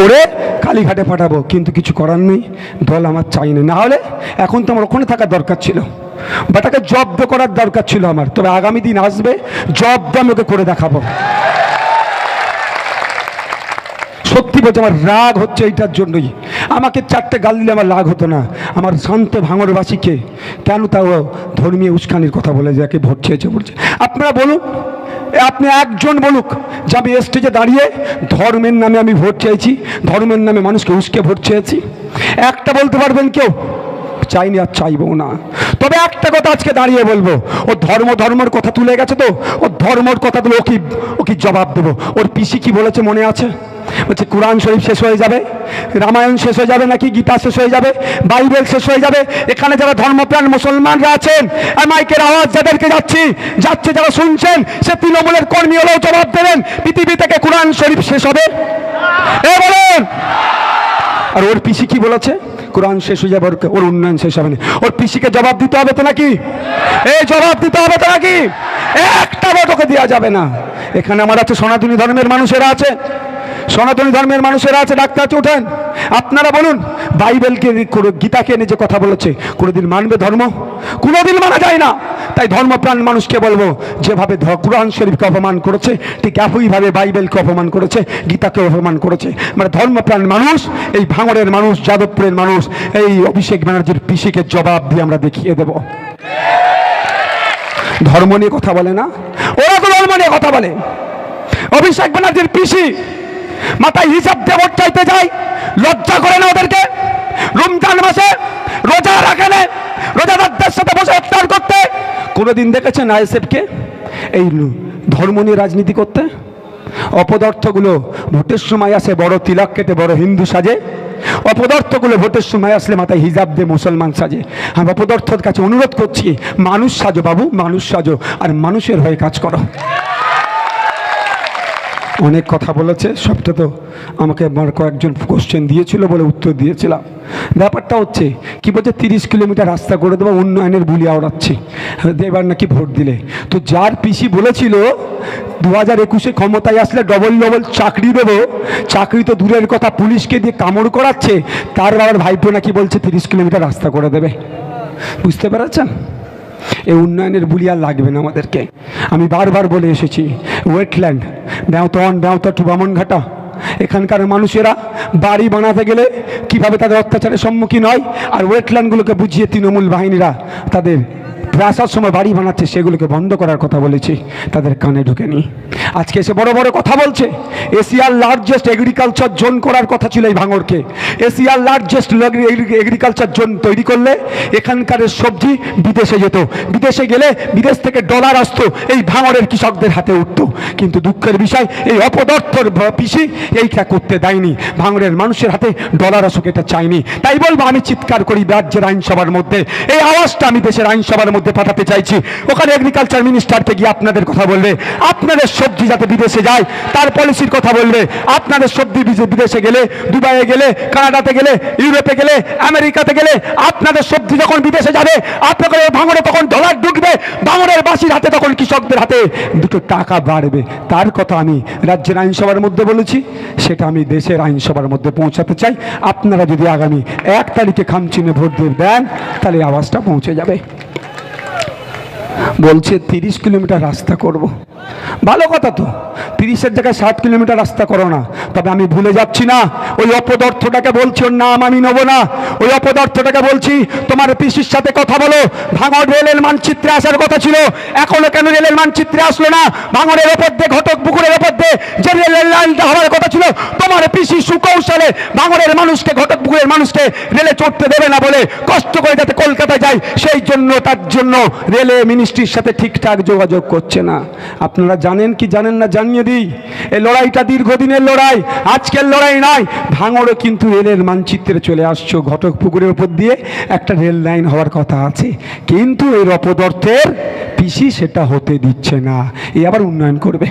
করে কালীঘাটে পাঠাবো, কিন্তু কিছু করার নেই, দল আমার চাই না হলে এখন তো আমার ওখানে থাকার দরকার ছিল। বাটাকে জব্দ করার দরকার ছিল আমার। তবে আগামী দিন আসবে, জব্দ আমি ওকে করে দেখাবো। সত্যি বলছে আমার রাগ হচ্ছে এইটার জন্যই। আমাকে চারটে গাল দিলে আমার রাগ হতো না। আমার শান্ত ভাঙরবাসীকে কেন তাও ধর্মীয় উস্কানির কথা বলে যাকে ভোট চেয়েছে বলছে আপনারা বলুন আপনি একজন বলুক। যে আমি স্টেজে দাঁড়িয়ে। ধর্মের নামে আমি ভোট চাইছি, ধর্মের নামে মানুষকে উস্কে ভোট চেয়েছি। একটা বলতে পারবেন কেউ? চাইনি আর চাইব না। তবে একটা কথা আজকে দাঁড়িয়ে বলব, ও ধর্ম ধর্মের কথা তুলে গেছে তো, ও ধর্মর কথা তুলে ও কি ও কি জবাব দেবো? ওর পিসি কি বলেছে মনে আছে? বলছে, কোরআন শরীফ শেষ হয়ে যাবে, রামায়ণ শেষ হয়ে যাবে নাকি গীতা শেষ হয়ে যাবে, বাইবেল শেষ হয়ে যাবে, এখানে যারা ধর্মপ্রাণ মুসলমানরা আছেন, আর মাইকের আওয়াজ যাদেরকে যাচ্ছি, যাচ্ছে যারা শুনছেন, সে তৃণমূলের কর্মী হলেও জবাব দেবেন, পৃথিবী থেকে কোরআন শরীফ শেষ হবে। বলেন! আর ওর পিসি কি বলেছে? কোরআন শেষ হয়ে যাবে, ওর উন্নয়ন শেষ হবে না। ওর পিসিকে জবাব দিতে হবে তো নাকি? এই জবাব দিতে হবে তো নাকি? একটা ভোট ওকে দেওয়া যাবে না। এখানে আমার আছে সনাতনী ধর্মের মানুষেরা আছে। সনাতনী ধর্মের মানুষেরা আছে, ডাক্তার ওঠেন আপনারা বলুন, বাইবেলকে গীতাকে নিয়ে যে কথা বলেছে, কোনোদিন মানবে ধর্ম? কোনোদিন মানা যায় না। তাই ধর্মপ্রাণ মানুষকে বলব, যেভাবে কোরআন শরীফকে অপমান করেছে, ঠিক একইভাবে বাইবেলকে অপমান করেছে গীতাকে অপমান করেছে। মানে ধর্মপ্রাণ মানুষ, এই ভাঙড়ের মানুষ, যাদবপুরের মানুষ, এই অভিষেক ব্যানার্জির পিসিকে জবাব দিয়ে আমরা দেখিয়ে দেব। ধর্ম নিয়ে কথা বলে না? ওরা তো ধর্ম নিয়ে কথা বলে। অভিষেক ব্যানার্জির পিসি মাথায় হিসাব দিয়ে ভোট চাইতে যায়, লজ্জা করে না ওদেরকে? রমজান মাসে রোজা রাখে না রোজাদারদের সাথে বসে ইফতার করতে? কোনোদিন দেখেছেন আইএসএফকে? এই ধর্ম নিয়ে রাজনীতি করতে? অপদার্থগুলো ভোটের সময় আসে বড় তিলক কেটে, বড় হিন্দু সাজে। অপদার্থগুলো ভোটের সময় আসলে মাথায় হিজাব দিয়ে মুসলমান সাজে। আমি অপদার্থর কাছে অনুরোধ করছি, মানুষ সাজো বাবু, মানুষ সাজো, আর মানুষের হয়ে কাজ করো। অনেক কথা বলেছে, সবটা তো আমাকে আমার কয়েকজন কোশ্চেন দিয়েছিল বলে উত্তর দিয়েছিলাম। ব্যাপারটা হচ্ছে, কি বলছে, তিরিশ কিলোমিটার রাস্তা করে দেবো, উন্নয়নের বুলি আওড়াচ্ছি। এবার নাকি ভোট দিলে। তো যার পিসি বলেছিল দু হাজার একুশে ক্ষমতায় আসলে ডবল ডবল চাকরি দেবো, চাকরি তো দূরের কথা, পুলিশকে দিয়ে কামড় করাচ্ছে, তার বাবার ভাইপো নাকি বলছে, তিরিশ কিলোমিটার রাস্তা করে দেবে। বুঝতে পেরেছেন? এই উন্নয়নের বুলি আর লাগবে না আমাদেরকে। আমি বারবার বলে এসেছি ওয়েটল্যান্ড ব্যাওতন ব্যাওতা টু বামনঘাটা এখানকার মানুষেরা বাড়ি বানাতে গেলে কীভাবে তাদের অত্যাচারের সম্মুখীন হয়? আর ওয়েটল্যান্ডগুলোকে বুঝিয়ে তৃণমূল বাহিনীরা তাদের আসার সময় বাড়ি বানাচ্ছে, সেগুলোকে বন্ধ করার কথা বলেছি, তাদের কানে ঢুকেনি। আজকে এসে বড় বড় কথা বলছে, এশিয়ার লার্জেস্ট এগ্রিকালচার জোন করার কথা ছিল এই ভাঙড়কে। এশিয়ার লার্জেস্ট এগ্রিকালচার জোন তৈরি করলে এখানকার সবজি বিদেশে যেত। বিদেশে গেলে বিদেশ থেকে ডলার আসতো, এই ভাঙড়ের কৃষকদের হাতে উঠতো। কিন্তু দুঃখের বিষয়, এই অপদার্থর পিসি এইটা করতে দেয়নি। ভাঙড়ের মানুষের হাতে ডলার আসুক, এটা চাইনি। তাই বলব, আমি চিৎকার করি রাজ্যের আইনসভার মধ্যে। এই আওয়াজটা আমি দেশের আইনসভার মধ্যে পাঠাতে চাইছি। ওখানে এগ্রিকালচার মিনিস্টারকে গিয়ে আপনাদের কথা বলবে। আপনাদের সবজি যাতে বিদেশে যায়, তার পলিসির কথা বলবে। আপনাদের সবজি বিদেশে গেলে, দুবাইয়ে গেলে, কানাডাতে গেলে, ইউরোপে গেলে, আমেরিকাতে গেলে, আপনাদের সবজি যখন বিদেশে যাবে, আপনাদের ভাঙড়ে তখন ডলার ঢুকবে, ভাঙড়ের বাসির হাতে তখন কৃষকদের হাতে দুটো টাকা বাড়বে। তার কথা আমি রাজ্যের আইনসভার মধ্যে বলেছি, সেটা আমি দেশের আইনসভার মধ্যে পৌঁছাতে চাই। আপনারা যদি আগামী এক তারিখে খামচিনে ভোট দিয়ে দেন, তাহলে আওয়াজটা পৌঁছে যাবে। বলছে, তিরিশ কিলোমিটার রাস্তা করব। ভালো কথা তো। তিরিশের জায়গায় ষাট কিলোমিটার রাস্তা করো না। তবে আমি ভুলে যাচ্ছি না, ওই অপদার্থটাকে বলছি, ওর নাম আমি নেব না। ওই অপদার্থটাকে বলছি, তোমার পিসির সাথে কথা বলো। ভাঙড় রেলের মানচিত্রে আসার কথা ছিল, এখনও কেন রেলের মানচিত্রে আসলো না? ভাঙড়ের ওপর দিয়ে, ঘটক পুকুরের ওপর দিয়ে যে রেলের লাইনটা হওয়ার কথা ছিল ভাঙড়ের মানুষকে ঘটক পুকুরের মানুষকে রেলে চড়তে দেবে না বলে কষ্ট করে যাতে কলকাতায় যায়, সেই জন্য, তার জন্য রেলে মিনিস্ট্রির সাথে ঠিকঠাক যোগাযোগ করছে না। আপনারা জানেন কি জানেন না জানিয়ে দিই? এই লড়াইটা দীর্ঘদিনের লড়াই, আজকের লড়াই নয়, ভাঙড়ও কিন্তু রেলের মানচিত্রে চলে আসছো ঘটক পুকুরের উপর দিয়ে, একটা রেল লাইন হওয়ার কথা আছে। কিন্তু এর অপদার্থের পিসি সেটা হতে দিচ্ছে না, এ আবার উন্নয়ন করবে।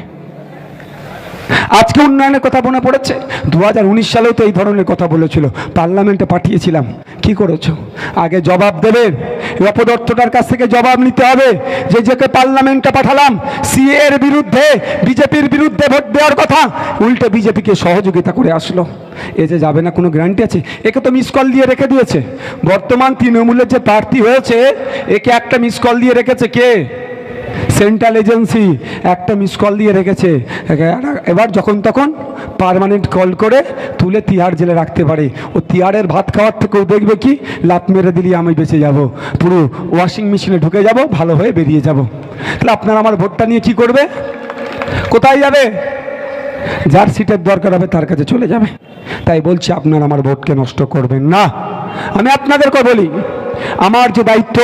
আজকে উন্নয়নের কথা মনে পড়েছে? দু হাজার উনিশ সালেও তো এই ধরনের কথা বলেছিল। পার্লামেন্টে পাঠিয়েছিলাম। কি করেছ? আগে জবাব এই অপদর্থটার কাছ থেকে জবাব নিতে হবে। যে যাকে পার্লামেন্টে পাঠালাম, সিএ এর বিরুদ্ধে, বিজেপির বিরুদ্ধে ভোট দেওয়ার কথা, উল্টে বিজেপিকে সহযোগিতা করে আসলো। এ যে যাবে না, কোনো গ্যারান্টি আছে? একে তো মিস কল দিয়ে রেখে দিয়েছে। বর্তমান তৃণমূলের যে প্রার্থী হয়েছে, একে একটা মিস কল দিয়ে রেখেছে কে? সেন্ট্রাল এজেন্সি একটা মিস কল দিয়ে রেখেছে। এবার যখন তখন পার্মানেন্ট কল করে তুলে তিহার জেলে রাখতে পারে। ও তিহারের ভাত খাওয়ার থেকেও দেখবে কি লাত মেরে দিলি, আমি বেঁচে যাব। পুরো ওয়াশিং মেশিনে ঢুকে যাব, ভালো হয়ে বেরিয়ে যাব। তাহলে আপনারা আমার ভোটটা নিয়ে কি করবে? কোথায় যাবে? যার সিটের দরকার হবে তার কাছে চলে যাবে। তাই বলছি, আপনারা আমার ভোটকে নষ্ট করবেন না। আমি আপনাদেরকে বলি, আমার যে দায়িত্ব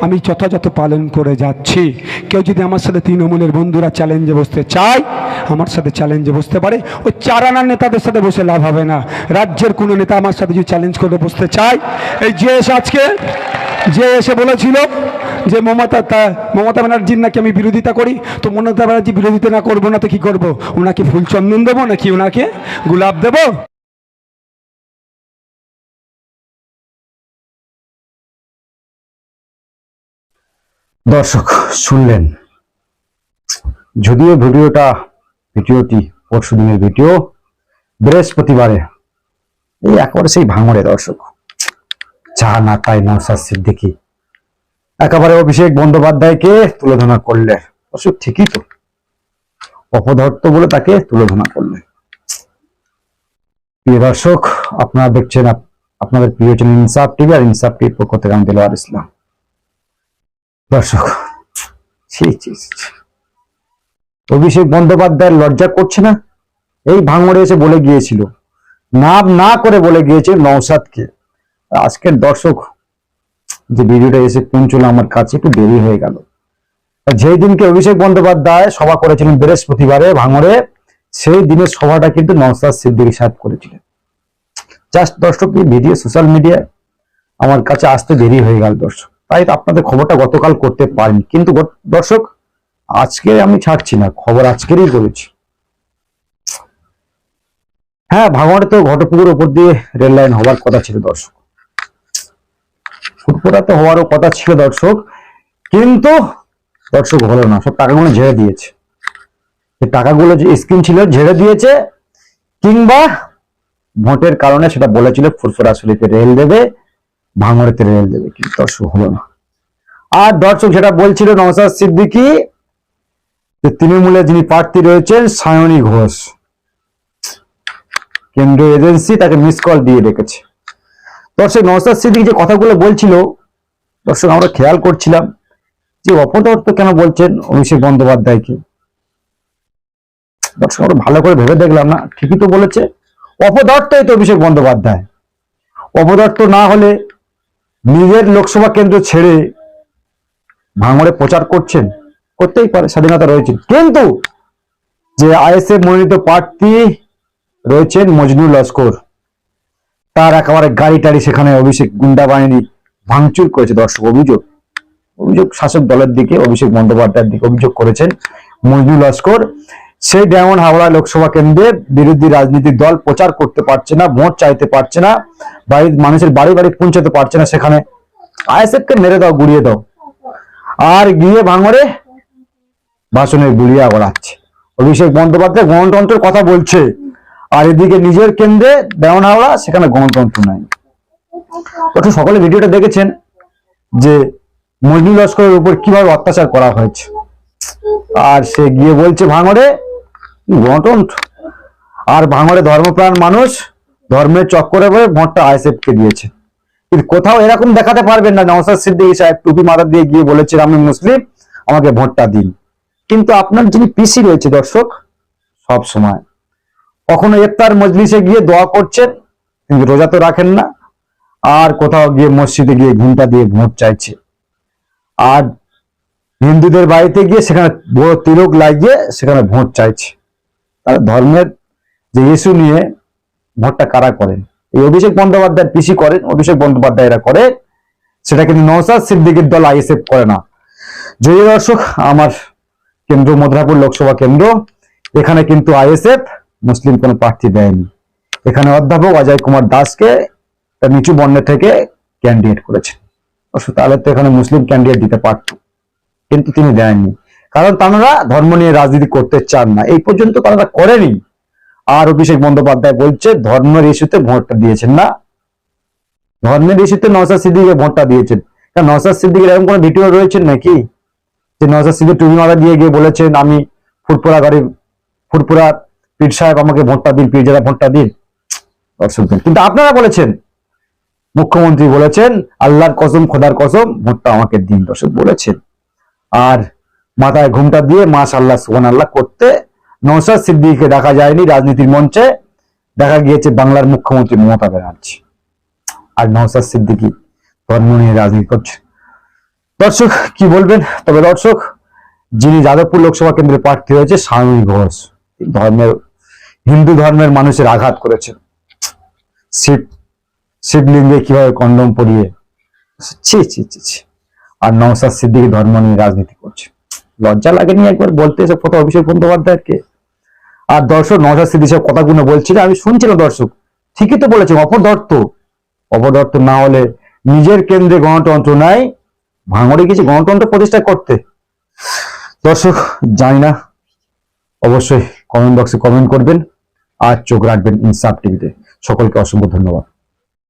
আমি যথাযথ পালন করে যাচ্ছি। কেউ যদি আমার সাথে তৃণমূলের বন্ধুরা চ্যালেঞ্জে বসতে চায়, আমার সাথে চ্যালেঞ্জে বসতে পারে। ওই চারানার নেতাদের সাথে বসে লাভ হবে না। রাজ্যের কোনো নেতা আমার সাথে যদি চ্যালেঞ্জ করে বসতে চায়, এই যে এসে আজকে যে এসে বলেছিল যে মমতা তা- মমতা ব্যানার্জির নাকি আমি বিরোধিতা করি? তো মমতা ব্যানার্জি বিরোধিতা না করব না তো কী করব? ওনাকে ফুল চন্দন দেবো নাকি ওনাকে গোলাপ দেবো? দর্শক, শুনলেন। যদিও ভিডিওটা ভিডিওটি পরশু দিনের ভিডিও, বৃহস্পতিবারে, এই একেবারে সেই ভাঙড়ে দর্শক। চা না তাই নৌসাদ সিদ্দিকি। একেবারে অভিষেক বন্দ্যোপাধ্যায়কে তুলে তুলোধনা করলেন। দর্শক ঠিকই তো। অপদার্থ বলে তাকে তুলে তুলোধনা করলেন। প্রিয় দর্শক, আপনারা দেখছেন আপনাদের প্রিয় চ্যানেল ইনসাফ টিভি আর ইনসাফ টিভির পক্ষ থেকে আমি দিলওয়ার ইসলাম। দর্শক। অভিষেক বন্দ্যোপাধ্যায়ের লজ্জা করছে না? এই ভাঙড়ে এসে বলে গিয়েছিল, নাম না করে বলে গিয়েছে নৌসাদকে আজকের দর্শক, যে ভিডিওটা এসে পৌঁছলো আমার কাছে, একটু দেরি হয়ে গেল। যেই দিনকে অভিষেক বন্দ্যোপাধ্যায় সভা করেছিলেন বৃহস্পতিবারে ভাঙড়ে, সেই দিনের সভাটা কিন্তু নৌসাদ সিদ্দিকী সাহেব করেছিলেন। জাস্ট দর্শক ভিডিও সোশ্যাল মিডিয়ায় আমার কাছে আসতে দেরি হয়ে গেল দর্শক। তাই আপনাদের খবরটা গতকাল করতে পারিনি। কিন্তু দর্শক, আজকে আমি ছাড়ছি না, খবর আজকেরই বলেছি। হ্যাঁ ভাঙড়ে তো ঘটপুকুর ওপর দিয়ে রেল লাইন হওয়ার কথা ছিল দর্শক। ফুটপোতা তো হওয়ারও কথা ছিল দর্শক। কিন্তু দর্শক হলো না, সব টাকাগুলো ঝেড়ে দিয়েছে। টাকাগুলো যে স্কিম ছিল, ঝেড়ে দিয়েছে, কিংবা ভোটের কারণে সেটা বলেছিল ফুরফুরা শরীফে রেল দেবে ভাঙড়েতে রেল দেবে, কিন্তু দর্শক হলো না। আর দর্শক যেটা বলছিল নওসাদ সিদ্দিকি তৃণমূলে যিনি প্রার্থী রয়েছেন, সায়নী ঘোষ। কেন্দ্রীয় এজেন্সি তাকে মিস কল দিয়ে রেখেছে দর্শক নওসাদ সিদ্দিকি যে কথাগুলো বলছিল, দর্শক, আমরা খেয়াল করছিলাম যে অপদার্থ কেন বলছেন অভিষেক বন্দ্যোপাধ্যায়কে। দর্শক, আমরা ভালো করে ভেবে দেখলাম না, ঠিকই তো বলেছে। অপদার্থই তো অভিষেক বন্দ্যোপাধ্যায়। অপদার্থ না হলে নিজের লোকসভা কেন্দ্র ছেড়ে ভাঙড়ে প্রচার করছেন, করতেই পারে, স্বাধীনতা রয়েছে কিন্তু যে আইএসএফ মনোনীত প্রার্থী রয়েছেন মজনু লস্কর, তার একেবারে গাড়ি টাড়ি সেখানে অভিষেক গুন্ডা বাহিনী ভাঙচুর করেছে, দর্শক অভিযোগ। অভিযোগ শাসক দলের দিকে, অভিষেক বন্দ্যোপাধ্যায়ের দিকে অভিযোগ করেছেন মজনু লস্কর। সেই ডায়মন্ড হাওড়া লোকসভা কেন্দ্রে বিরোধী রাজনৈতিক দল প্রচার করতে পারছে না, ভোট চাইতে পারছে না বাড়ির মানুষের বাড়ি বাড়ি পৌঁছাতে পারছে না সেখানে। আইএসএফ কে মেরে দাও, গুড়িয়ে দাও। আর গিয়ে ভাঙরে ভাষণের গুড়িয়া গড়াচ্ছে। অভিষেক বন্দ্যোপাধ্যায় গণতন্ত্রের কথা বলছে, আর এদিকে নিজের কেন্দ্রে দেওয়ান হাওড়া, সেখানে গণতন্ত্র নাই। তো সকলে ভিডিওটা দেখেছেন যে মজনু লস্করের উপর কীভাবে অত্যাচার করা হয়েছে। আর সে গিয়ে বলছে ভাঙরে গণতন্ত্র আর ভাঙরে ধর্মপ্রাণ মানুষ ধর্মের চক্করে পড়ে ভোটটা আইএসএফ কে দিয়েছে। কিন্তু কোথাও এরকম দেখাতে পারবেন না নওসাদ সিদ্দিকী সাহেব টুপি মাথা দিয়ে গিয়ে বলেছেন, আমি মুসলিম, আমাকে ভোটটা দিন। কিন্তু আপনার যিনি পিসি রয়েছে দর্শক, সব সময়। কখনো ইফতার মজলিসে গিয়ে দোয়া করছেন, কিন্তু রোজা তো রাখেন না। আর কোথাও গিয়ে মসজিদে গিয়ে ঘুমটা দিয়ে ভোট চাইছে। আর হিন্দুদের বাড়িতে গিয়ে সেখানে বড় তিলক লাগিয়ে সেখানে ভোট চাইছে। ধর্মের যে ইস্যু নিয়ে ভোটটা কারা করেন? এই অভিষেক বন্দ্যোপাধ্যায় পিসি করেন, অভিষেক বন্দ্যোপাধ্যায় এরা করে সেটা কিন্তু নৌসাদ সিদ্দিকের দল আইএসএফ করে না। জয়ী দর্শক, আমার কেন্দ্র, মধুরাপুর লোকসভা কেন্দ্র, এখানে কিন্তু আইএসএফ মুসলিম কোনো প্রার্থী দেয়নি। এখানে অধ্যাপক অজয় কুমার দাসকে তার নিচু বর্ণের থেকে ক্যান্ডিডেট করেছেন। অবশ্য তাহলে তো এখানে মুসলিম ক্যান্ডিডেট দিতে পারত, কিন্তু তিনি দেননি কারণ তারা ধর্ম নিয়ে রাজনীতি করতে চান না। এই পর্যন্ত তারা করেনি। আর অভিষেক বন্দ্যোপাধ্যায় বলছে, ধর্মের ইস্যুতে ভোটটা দিয়েছেন না। ধর্মের ইস্যুতে নওসাদ সিদ্দিকে ভোটটা দিয়েছেন। কারণ সিদ্দিকের এরকম কোনো ভিডিও রয়েছেন নাকি? যে নওসাদ সিদ্দিক টুপি মারা দিয়ে গিয়ে বলেছেন, আমি ফুটপুরা গাড়ি ফুটপুরা পীর সাহেব আমাকে ভোটটা দিন, পীরজাদা ভোটটা দিন। দর্শকদের কিন্তু আপনারা বলেছেন, মুখ্যমন্ত্রী বলেছেন, আল্লাহর কসম, খোদার কসম, ভোটটা আমাকে দিন। দর্শক বলেছেন। আর মাথায় ঘুমটা দিয়ে মাস আল্লাহ সুহান আল্লাহ করতে নৌসাদ সিদ্দিককে দেখা যায়নি রাজনীতির মঞ্চে, দেখা গিয়েছে বাংলার মুখ্যমন্ত্রী মমতা ব্যানার্জি। আর নৌসাদ সিদ্দিকি ধর্ম নিয়ে রাজনীতি করছে। দর্শক, কি বলবেন? তবে দর্শক, যিনি যাদবপুর লোকসভা কেন্দ্রের প্রার্থী হয়েছে স্বামী ঘোষ। ধর্মের, হিন্দু ধর্মের মানুষের আঘাত করেছেন। শিব শিবলিঙ্গে কীভাবে কন্ডম পরিয়ে, ছি ছি ছি আর নওসাদ সিদ্দিকী ধর্ম নিয়ে রাজনীতি করছে। লজ্জা লাগেনি একবার বলতে এসব কথা অভিষেক বন্দ্যোপাধ্যায়কে আর দর্শক নজর সিদ্দিক সব কথাগুলো বলছিল আমি শুনছিলাম দর্শক। ঠিকই তো বলেছে অপদর্থ। অপদর্থ না হলে নিজের কেন্দ্রে গণতন্ত্র নাই, ভাঙড়ে কিছু গণতন্ত্র প্রতিষ্ঠা করতে। দর্শক, জানি না, অবশ্যই কমেন্ট বক্সে কমেন্ট করবেন, আর চোখ রাখবেন ইনসাফ টিভিতে সকলকে অসংখ্য ধন্যবাদ।